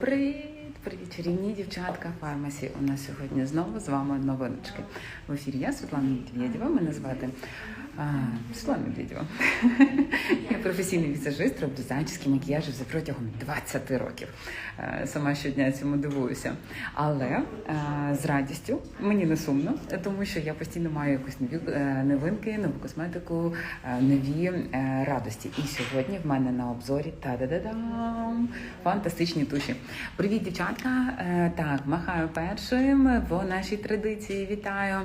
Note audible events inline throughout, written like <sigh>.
Привіт, привіт, чарівні дівчатка фармасі. У нас сьогодні знову з вами новиночки. В ефірі я Світлана Медведєва. Мене звати а, Світлана Медведєва. Я професійний візажист, роблю зачіски, макіяжі вже протягом 20 років. Е, Сама щодня цьому дивуюся. Але е, з радістю мені не сумно, тому що я постійно маю якусь нові е, новинки, нову косметику, нові радості. І сьогодні в мене на обзорі та-да-да-дам! Фантастичні туші. Привіт, дівчатка! Так, махаю першим в нашій традиції. Вітаю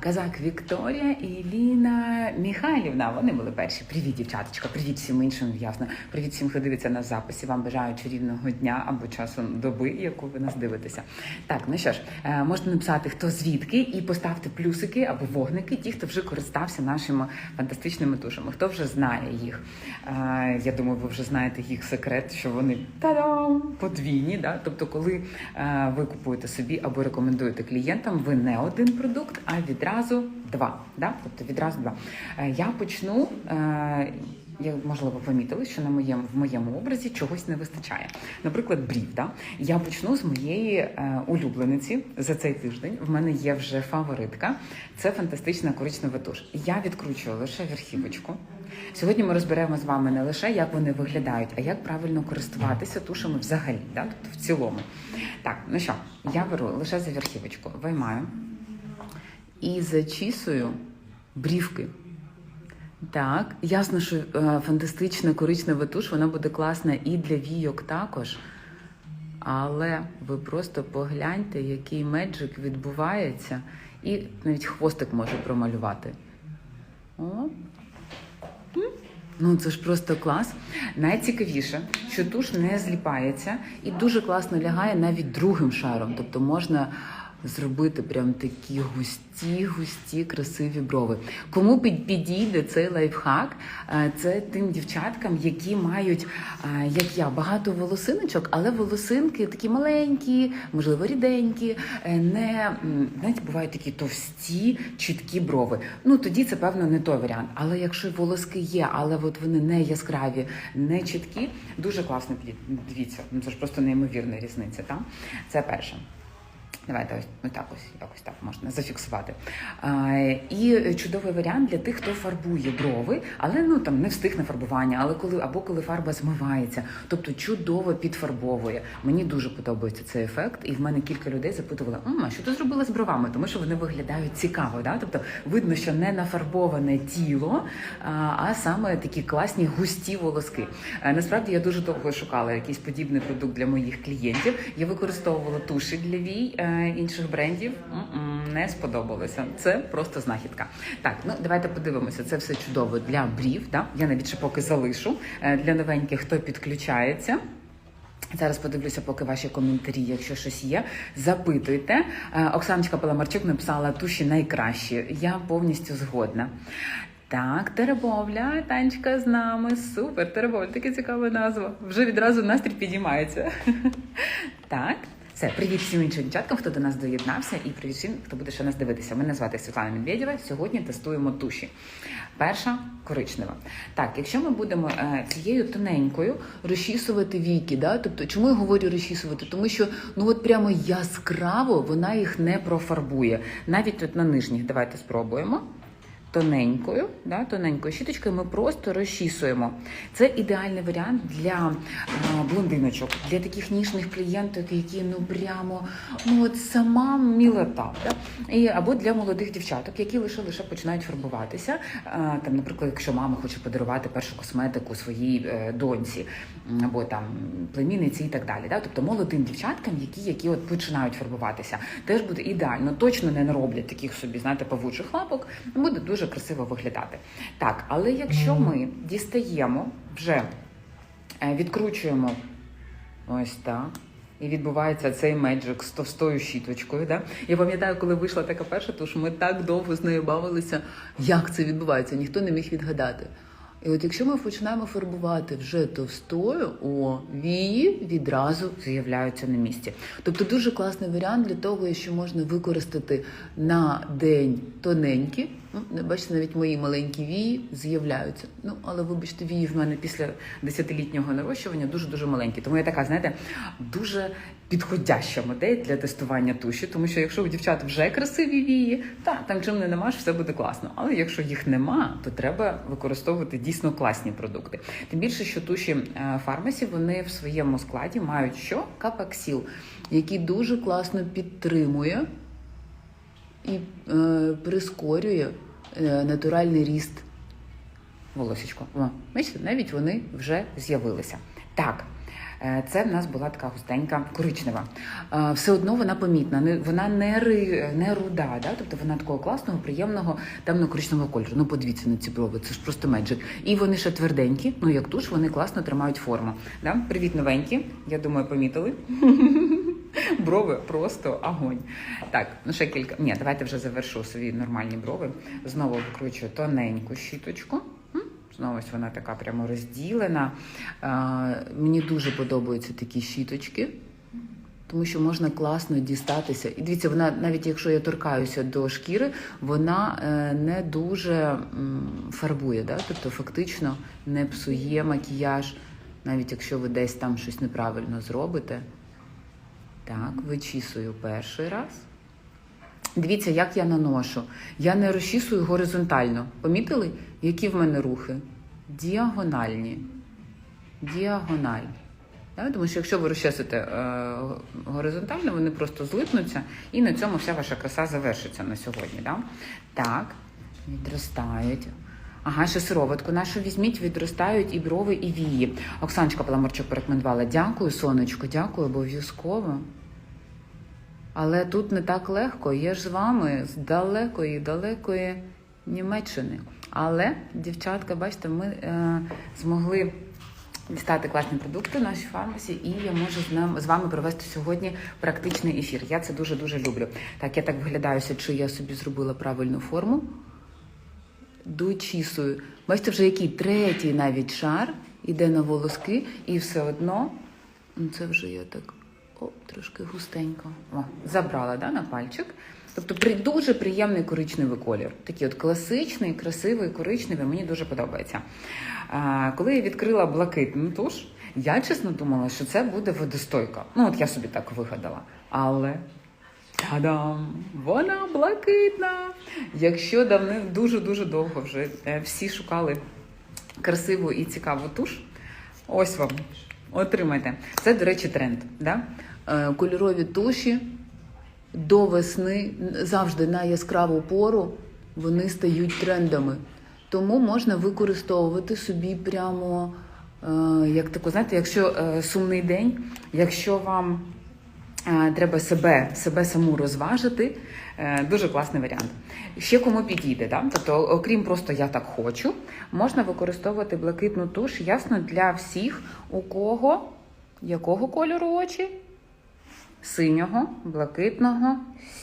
казак Вікторія і Ліна Михайлівна. Вони були перші. Привіт, дівчаточка. Привіт всім іншим. Ясно. Привіт всім, хто дивиться на записі. Вам бажаю чарівного дня або часу доби, яку ви нас дивитеся. Так, ну що ж, е, можете написати, хто звідки, і поставте плюсики або вогники, ті, хто вже користався нашими фантастичними тушами, хто вже знає їх. Е, Я думаю, ви вже знаєте їх секрет, що вони та-дам, подвійні. Да? Тобто, коли е, ви купуєте собі або рекомендуєте клієнтам, ви не один продукт, а відразу два. Да? Тобто відразу два. Е, Я почну. е, я можливо помітили, що на моєму в моєму образі чогось не вистачає. Наприклад, брів. Да? Я почну з моєї е, улюблениці за цей тиждень. В мене є вже фаворитка. Це фантастична коричнева туш. Я відкручую лише верхівочку. Сьогодні ми розберемо з вами не лише як вони виглядають, а як правильно користуватися тушами взагалі, да? тобто в цілому. Так, ну що, я беру лише за верхівочку, виймаю і зачісую брівки. Так, ясно, що е, фантастична коричнева туш, вона буде класна і для війок також. Але ви просто погляньте, який меджик відбувається, і навіть хвостик може промалювати. О. Ну, це ж просто клас. Найцікавіше, що туш не зліпається і дуже класно лягає навіть другим шаром. Тобто можна зробити прям такі густі, густі, красиві брови. Кому підійде цей лайфхак? Е, Це тим дівчаткам, які мають, е, як я, багато волосиночок, але волосинки такі маленькі, можливо, ріденькі, е, не знаєте, бувають такі товсті, чіткі брови. Ну тоді це певно не той варіант. Але якщо волоски є, але от вони не яскраві, не чіткі, дуже класно. Дивіться, ну це ж просто неймовірна різниця. Там це перше. Давайте ось ну, так ось якось так можна зафіксувати. І чудовий варіант для тих, хто фарбує брови, але ну там не встиг на фарбування, але коли або коли фарба змивається, тобто чудово підфарбовує. Мені дуже подобається цей ефект, і в мене кілька людей запитували, а що ти зробила з бровами? Тому що вони виглядають цікаво. Да? Тобто видно, що не нафарбоване тіло, а, а саме такі класні густі волоски. Е, Насправді я дуже довго шукала якийсь подібний продукт для моїх клієнтів. Я використовувала туші для вій е, інших брендів. Не сподобалося. Це просто знахідка. Так, ну давайте подивимося. Це все чудово для брів. Да? Я навіть ще поки залишу е, для новеньких, хто підключається. Зараз подивлюся, поки ваші коментарі, якщо щось є, запитуйте. Е, Оксаночка Паламарчук написала туші найкращі. Я повністю згодна. Так, Теребовля, танечка з нами. Супер, Теребовля, таке цікава назва. Вже відразу настрій підіймається. <laughs> Так. Все, привіт всім іншим дівчаткам, хто до нас доєднався, і привіт всім, хто буде ще нас дивитися. Мене звати Світлана Медведєва. Сьогодні тестуємо туші. Перша коричнева. Так, якщо ми будемо е, цією тоненькою розчісувати віки, да? тобто чому я говорю розчісувати? Тому що ну от прямо яскраво вона їх не профарбує. Навіть тут на нижніх, давайте спробуємо. Тоненькою, да, тоненькою щіточкою ми просто розчісуємо. Це ідеальний варіант для блондиночок, для таких ніжних клієнток, які ну прямо ну от сама мілота. Да? І, або для молодих дівчаток, які лише лише починають фарбуватися. Там, наприклад, якщо мама хоче подарувати першу косметику своїй е, доньці, або там племінниці і так далі. Да? Тобто молодим дівчаткам, які, які от починають фарбуватися, теж буде ідеально. Точно не нароблять таких собі, знаєте, павучих лапок, буде дуже красиво виглядати. Так, але якщо ми дістаємо вже е, відкручуємо ось так. І відбувається цей меджик з товстою щіточкою. Да? Я пам'ятаю, коли вийшла така перша, тож ми так довго з нею бавилися, як це відбувається. Ніхто не міг відгадати. І от якщо ми починаємо фарбувати вже товстою, о, вії відразу з'являються на місці. Тобто дуже класний варіант для того, що можна використати на день тоненькі. Ну, бачите, навіть мої маленькі вії з'являються. Ну, але вибачте, вії в мене після десятилітнього нарощування дуже-дуже маленькі. Тому я така, знаєте, дуже підходяща модель для тестування туші, тому що якщо у дівчат вже красиві вії, та там чим не намаш, все буде класно. Але якщо їх нема, то треба використовувати дійсно класні продукти. Тим більше, що туші е, фармасі вони в своєму складі мають що капаксіл, який дуже класно підтримує і е, прискорює е, натуральний ріст волосічко. О, бачите, навіть вони вже з'явилися. Так. е, Це в нас була така густенька коричнева. Е, Все одно вона помітна. не- Вона не, ри, не руда, да? тобто вона такого класного, приємного темно-коричневого кольору. Ну, подивіться на ці брови, це ж просто меджик. І вони ще тверденькі, ну як туш, вони класно тримають форму. Да? Привіт, новенькі. Я думаю, помітили. Брови просто огонь. Так, ну ще кілька. Ні, давайте вже завершу свої нормальні брови. Знову викручую тоненьку щіточку. Знову ось вона така прямо розділена. Мені дуже подобаються такі щіточки. Тому що можна класно дістатися. І дивіться, вона, навіть якщо я торкаюся до шкіри, вона е, не дуже фарбує, да? тобто фактично не псує макіяж, навіть якщо ви десь там щось неправильно зробите. Так, вичісую перший раз. Дивіться, як я наношу. Я не розчісую горизонтально. Помітили, які в мене рухи? Діагональні. Діагональ. Так, Тому що якщо ви розчесите е, горизонтально, вони просто злипнуться, і на цьому вся ваша краса завершиться на сьогодні. Да? Так, відростають. Ага, ще сироватку нашу візьміть, відростають і брови, і вії. Оксаночка Паламарчук порекомендувала. Дякую, сонечко, дякую, обов'язково. Але тут не так легко. Я ж з вами з далекої, далекої Німеччини. Але, дівчатка, бачите, ми е, змогли дістати класні продукти в нашій фармасі, і я можу з, нам, з вами провести сьогодні практичний ефір. Я це дуже-дуже люблю. Так, я так виглядаюся, чи я собі зробила правильну форму. Дочісую. Бачите, вже який третій навіть шар іде на волоски, і все одно ну, це вже я так о, трошки густенько. О, забрала да, на пальчик. Тобто при, дуже приємний коричневий колір. Такий от класичний, красивий, коричневий, мені дуже подобається. А, коли я відкрила блакитну туш, я чесно думала, що це буде водостойка. Ну, от я собі так вигадала. Але Та-дам! Вона блакитна. Якщо давно дуже-дуже довго вже е, всі шукали красиву і цікаву туш, ось вам. Отримайте. Це, до речі, тренд. Да? Е, Кольорові туші до весни завжди на яскраву пору вони стають трендами. Тому можна використовувати собі прямо е, як таку, знаєте, якщо е, сумний день, якщо вам треба себе, себе саму розважити, дуже класний варіант. Ще кому підійде, да? тобто, окрім просто я так хочу, можна використовувати блакитну туш, ясно, для всіх, у кого якого кольору очі? Синього, блакитного,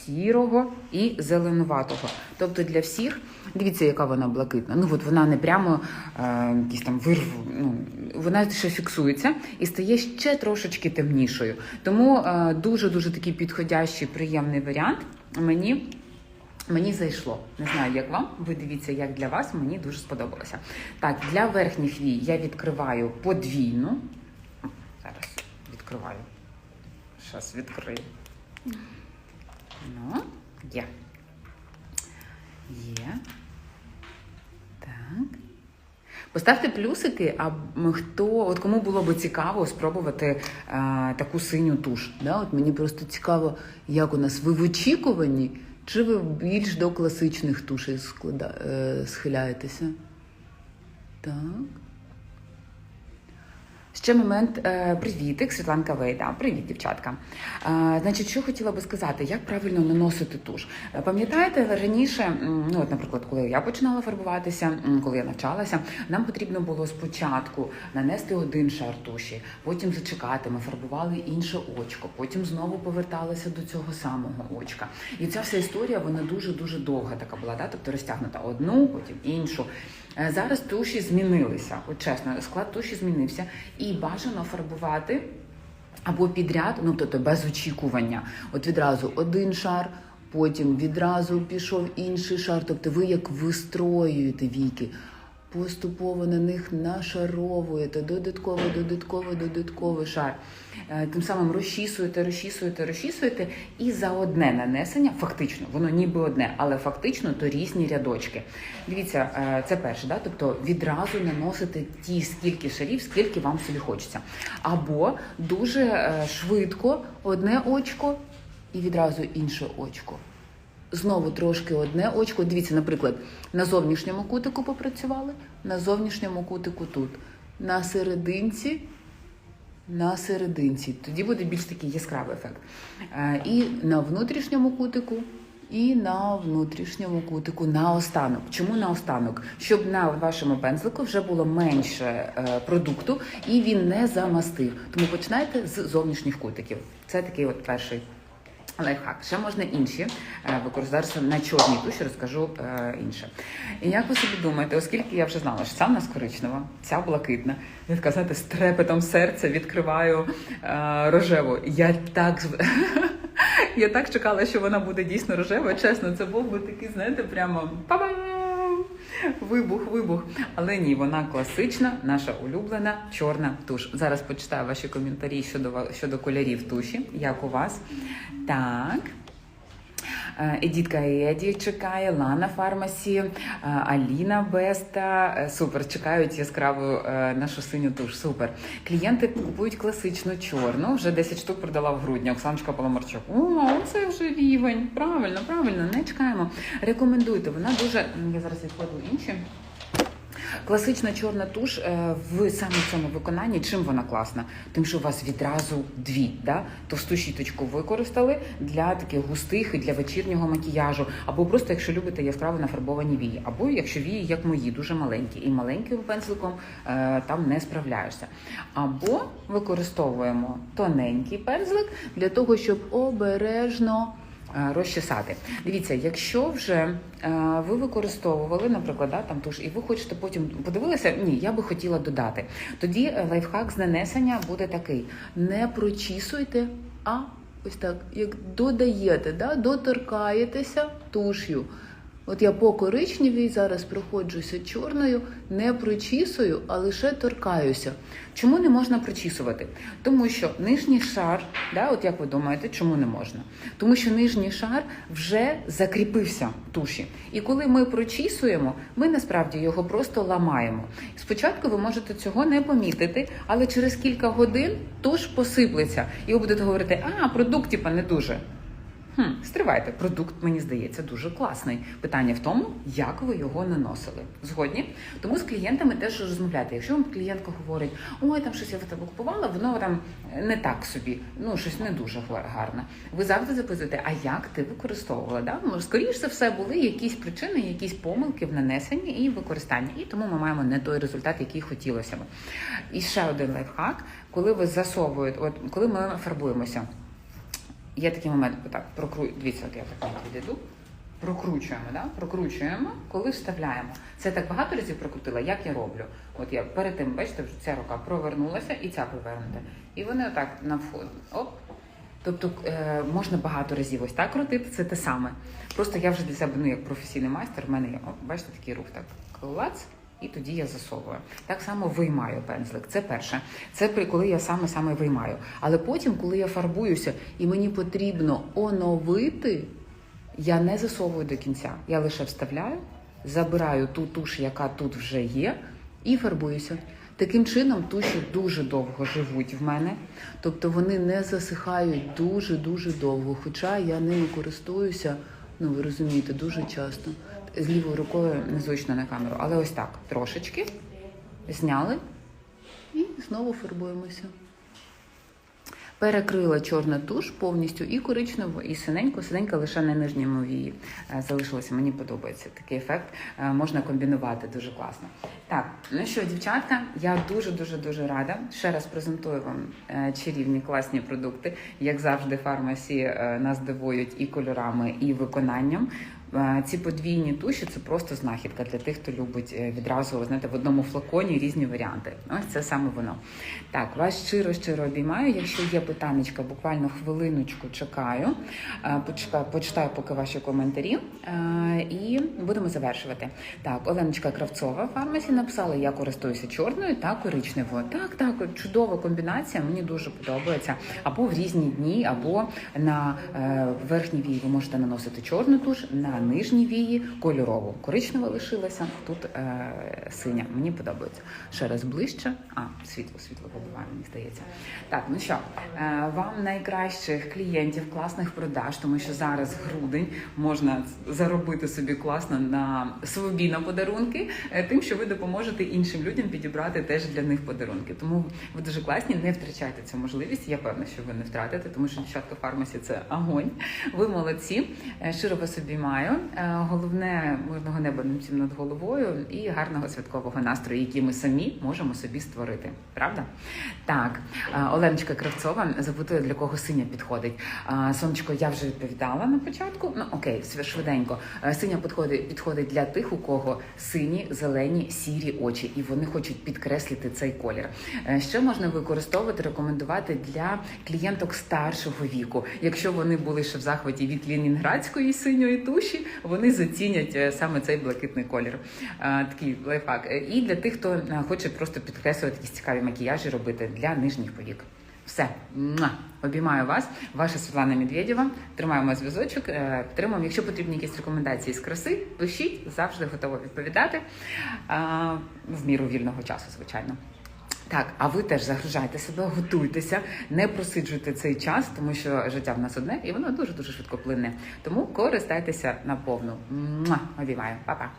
сірого і зеленуватого. Тобто для всіх, дивіться, яка вона блакитна. Ну от вона не прямо е, якісь там вирв, ну вона ще фіксується і стає ще трошечки темнішою. Тому е, дуже дуже такий підходящий, приємний варіант. Мені. Мені зайшло. Не знаю, як вам. Ви дивіться, як для вас. Мені дуже сподобалося. Так, для верхніх вій я відкриваю подвійну. Зараз відкриваю. Зараз відкрию. Ну, є. Є. Так. Поставте плюсики, а хто, от кому було би цікаво спробувати е, таку синю туш. Да? От мені просто цікаво, як у нас ви в очікуванні, чи ви більш до класичних тушей склада, е, схиляєтеся? Так. Ще момент е, привітик, Світланка Вейда. Привіт, дівчатка. Е, значить, що хотіла би сказати, як правильно наносити туш. Е, Пам'ятаєте, раніше, ну от, наприклад, коли я починала фарбуватися, коли я навчалася, нам потрібно було спочатку нанести один шар туші, потім зачекати. Ми фарбували інше очко, потім знову поверталися до цього самого очка. І ця вся історія вона дуже дуже довга така була, да? тобто розтягнута одну, потім іншу. Е, Зараз туші змінилися. От чесно, склад туші змінився, і бажано фарбувати або підряд, ну тобто без очікування. От відразу один шар, потім відразу пішов інший шар. Тобто ви як вистроюєте віки. Поступово на них нашаровуєте додатково, додатково, додатковий шар. Е, Тим самим розчісуєте, розчісуєте, розчісуєте, і за одне нанесення, фактично, воно ніби одне, але фактично то різні рядочки. Дивіться, е, це перше, да? тобто відразу наносити ті скільки шарів, скільки вам собі хочеться. Або дуже е, швидко одне очко і відразу інше очко. Знову трошки одне очко. Дивіться, наприклад, на зовнішньому кутику попрацювали, на зовнішньому кутику тут. На серединці, на серединці. Тоді буде більш такий яскравий ефект. Е, І на внутрішньому кутику, і на внутрішньому кутику на останок. Чому на останок? Щоб на вашому пензлику вже було менше е, продукту і він не замастив. Тому починайте з зовнішніх кутиків. Це такий от перший Лайфхак. Ще можна інші використатися на чорній туші, розкажу е, інше. І як ви собі думаєте, оскільки я вже знала, що ця в нас коричнева, ця блакитна, я така, знаєте, з трепетом серця відкриваю е, рожеву. Я так <laughs> я так чекала, що вона буде дійсно рожева. Чесно, це був би такий, знаєте, прямо па-бам! Вибух, вибух. Але ні, вона класична, наша улюблена чорна туш. Зараз почитаю ваші коментарі щодо щодо кольорів туші. Як у вас? Так. Едітка Еді чекає, Лана Фармасі, е, Аліна Беста. Е, Супер, чекають яскраву е, нашу синю туш. Супер. Клієнти купують класичну чорну. Вже 10 штук продала в грудні. Оксаночка Паламарчук. О, це вже рівень. Правильно, правильно, не чекаємо. Рекомендуйте. Вона дуже. Я зараз відкладу інші. Класична чорна туш е, в саме цьому виконанні. Чим вона класна? Тим, що у вас відразу дві. Да? Товсту щіточку використали для таких густих і для вечірнього макіяжу, або просто якщо любите яскраво нафарбовані вії, або якщо вії, як мої, дуже маленькі, і маленьким пензликом е, там не справляєшся. Або використовуємо тоненький пензлик для того, щоб обережно розчесати. Дивіться, якщо вже е, ви використовували, наприклад, да, там туш, і ви хочете потім подивилися, ні, я би хотіла додати. Тоді е, лайфхак з нанесення буде такий: не прочісуйте, а ось так, як додаєте, да, доторкаєтеся туш'ю. От я по коричневій зараз проходжуся чорною, не прочісую, а лише торкаюся. Чому не можна прочісувати? Тому що нижній шар, да, от як ви думаєте, чому не можна? Тому що нижній шар вже закріпився туші. І коли ми прочісуємо, ми насправді його просто ламаємо. Спочатку ви можете цього не помітити, але через кілька годин туш посиплеться, і ви будете говорити, а продукт типа не дуже. Хм, стривайте, продукт, мені здається, дуже класний. Питання в тому, як ви його наносили. Згодні? Тому з клієнтами теж розмовляйте. Якщо вам клієнтка говорить, ой, там щось я в тебе купувала, воно там не так собі, ну щось не дуже гарне. Ви завжди запитуєте, а як ти використовувала? Да? Ну, скоріш за все, були якісь причини, якісь помилки в нанесенні і використанні. І тому ми маємо не той результат, який хотілося б. І ще один лайфхак, коли ви засовуєте, от коли ми фарбуємося. Є такий момент, отак, прокру... дивіться, от я так відійду. Прокручуємо, да? прокручуємо, коли вставляємо. Це так багато разів прокрутила, як я роблю. От я перед тим, бачите, вже ця рука провернулася і ця повернута. І вони отак на вход. Оп. Тобто е, можна багато разів ось так крутити, це те саме. Просто я вже для себе, ну як професійний майстер, в мене є, о, бачите, такий рух так клац, і тоді я засовую. Так само виймаю пензлик. Це перше. Це коли я саме саме виймаю. Але потім, коли я фарбуюся і мені потрібно оновити, я не засовую до кінця. Я лише вставляю, забираю ту туш, яка тут вже є, і фарбуюся. Таким чином туші дуже довго живуть в мене, тобто вони не засихають дуже-дуже довго. Хоча я ними користуюся, ну ви розумієте, дуже часто. З лівою рукою незручно на камеру. Але ось так, трошечки зняли і знову фарбуємося. Перекрила чорна туш повністю і коричневу, і синеньку. Синенька лише на нижньому вії е, залишилося. Мені подобається такий ефект. Е, Можна комбінувати дуже класно. Так, ну що, дівчатка, я дуже дуже дуже рада. Ще раз презентую вам е, чарівні класні продукти. Як завжди, фармасі нас дивують і кольорами, і виконанням. Ці подвійні туші це просто знахідка для тих, хто любить е, відразу знаєте, в одному флаконі різні варіанти. Ось це саме воно. Так, вас щиро щиро обіймаю. Якщо є питаннячка, буквально хвилиночку чекаю. Е, почитаю поки ваші коментарі е, і будемо завершувати. Так, Оленочка Кравцова в фармасі написала: я користуюся чорною та коричневою. Так, так, чудова комбінація. Мені дуже подобається. Або в різні дні, або на верхній вії ви можете наносити чорну туш, на нижній вії кольорову. Коричнева лишилася, тут е, синя. Мені подобається. Ще раз ближче. А, світло, світло побиває, мені здається. Так, ну що, е, вам найкращих клієнтів, класних продаж, тому що зараз грудень можна заробити собі класно на собі на подарунки, е, тим, що ви допоможете іншим людям підібрати теж для них подарунки. Тому ви дуже класні, не втрачайте цю можливість. Я певна, що ви не втратите, тому що дівчатка фармасі це огонь. Ви молодці. Е, Щиро вас обіймаю. Е, Головне мирного неба всім над головою і гарного святкового настрою, який ми самі можемо собі створити. Правда? Так, е, Оленочка Кравцова запитує, для кого синя підходить. Е, Сонечко, я вже відповідала на початку. Ну окей, швиденько. Синя підходить, підходить для тих, у кого сині, зелені, сірі очі, і вони хочуть підкреслити цей колір. Ще можна використовувати, рекомендувати для клієнток старшого віку. Якщо вони були ще в захваті від лінінградської синьої туші, вони зацінять е, саме цей блакитний колір. Е, Такий лайфхак. Е, І для тих, хто хоче просто підкреслювати якісь цікаві макіяжі робити для нижніх повік. Все, обіймаю вас, ваша Світлана Медведєва. Тримаємо зв'язочок, підтримуємо. Якщо потрібні якісь рекомендації з краси, пишіть, завжди готова відповідати в міру вільного часу, звичайно. Так, а ви теж загружайте себе, готуйтеся, не просиджуйте цей час, тому що життя в нас одне і воно дуже дуже швидко плине. Тому користайтеся наповну. Обіймаю, Па-па!